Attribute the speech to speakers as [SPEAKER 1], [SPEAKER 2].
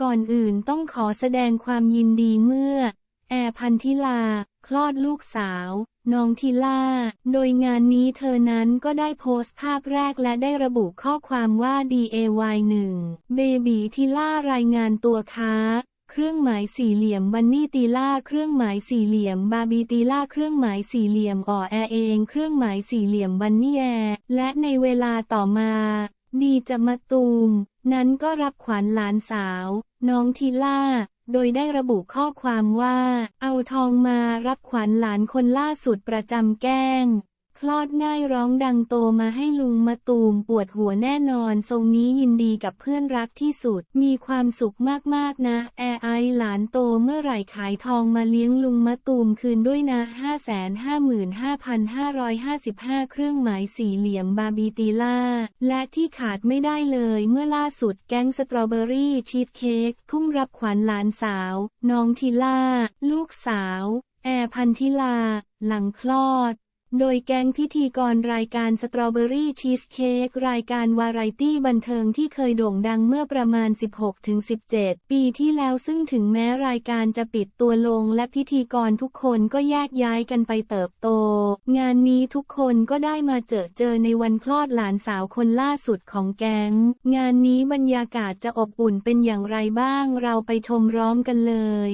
[SPEAKER 1] ก่อนอื่นต้องขอแสดงความยินดีเมื่อ แอร์พันธิลา คลอดลูกสาว น้องทิล่า โดยงานนี้เธอนั้นก็ได้โพสต์ภาพแรกและได้ระบุข้อความว่า DAY1 เบบีทิล่ารายงานตัวค้าเครื่องหมายสี่เหลี่ยมบันนี่ตีล่าเครื่องหมายสี่เหลี่ยมบาบีตีล่าเครื่องหมายสี่เหลี่ยมอ่อแอเอง เครื่องหมายสี่เหลี่ยมบันนี่แอและในเวลาต่อมา ดีจะมาตูม นั้นก็รับขวัญหลานสาว น้องทีล่า โดยได้ระบุข้อความว่า เอาทองมารับขวัญหลานคนล่าสุดประจำแก้ง คลอดง่ายร้องดังโตมาให้ลุงมาตูมปวดหัวแน่นอนทรงนี้ยินดีกับเพื่อนรักที่สุด มีความสุขมากๆนะ แอร์ไอหลานโตเมื่อไหร่ขายทองมาเลี้ยงลุงมาตูมคืนด้วยนะ 555,555 เครื่องหมายสี่เหลี่ยมบาบีตีล่า และที่ขาดไม่ได้เลยเมื่อล่าสุดแก๊งสตรอเบอรี่ชีสเค้กพุ่งรับขวัญหลานสาว น้องทิล่า ลูกสาว แอร์พันธิลา หลังคลอด โดยแก๊งพิธีกรรายการสตรอเบอรี่ชีสเค้กรายการวาไรตี้บันเทิงที่เคยโด่งดังเมื่อประมาณ 16-17 ปีที่แล้วซึ่งถึงแม้รายการจะปิดตัวลงและพิธีกรทุกคนก็แยกย้ายกันไปเติบโต งานนี้ทุกคนก็ได้มาเจอเจอในวันคลอดหลานสาวคนล่าสุดของแก๊ง งานนี้บรรยากาศจะอบอุ่นเป็นอย่างไรบ้างเราไปชมร้อมกันเลย